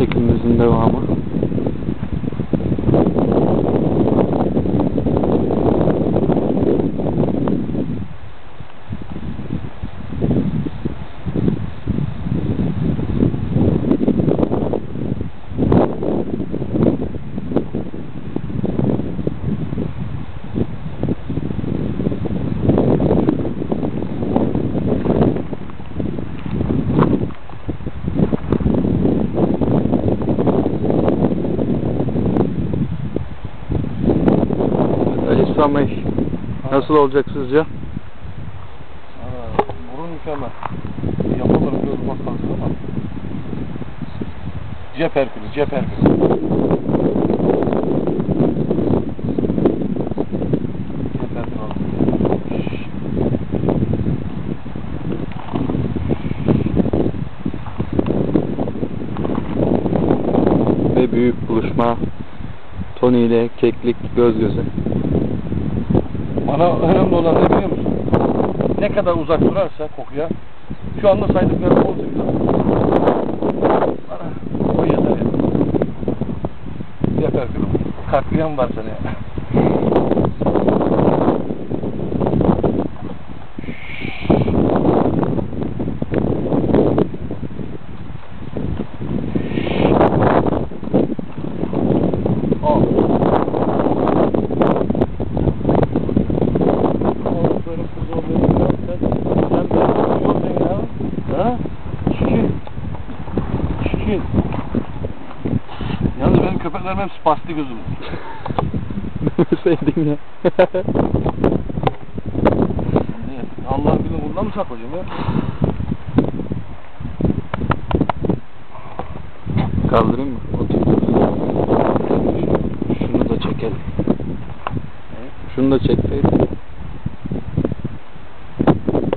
çekimimizin devamı. Bey, nasıl olacak sizce? Burun mükemmel. Yapılır göz bakarsın ama. Cep herkülü, cep herkülü. Ve büyük buluşma Tony ile keklik göz göze. Bana önemli olan ne biliyor musun? Ne kadar uzak durarsa kokuya, şu anda saydıklarım olacak. Bana o yeter ya. Yeter gülüm. Katliam var sana ya. Şikin. Yalnız benim köpeklerim hepsi pastı gözüm. Sevdim ya. Allah bilir buradan mı saklayacağım ya? Kaldırayım mı? Otur. Şunu da çekelim. Şunu da çekseydin.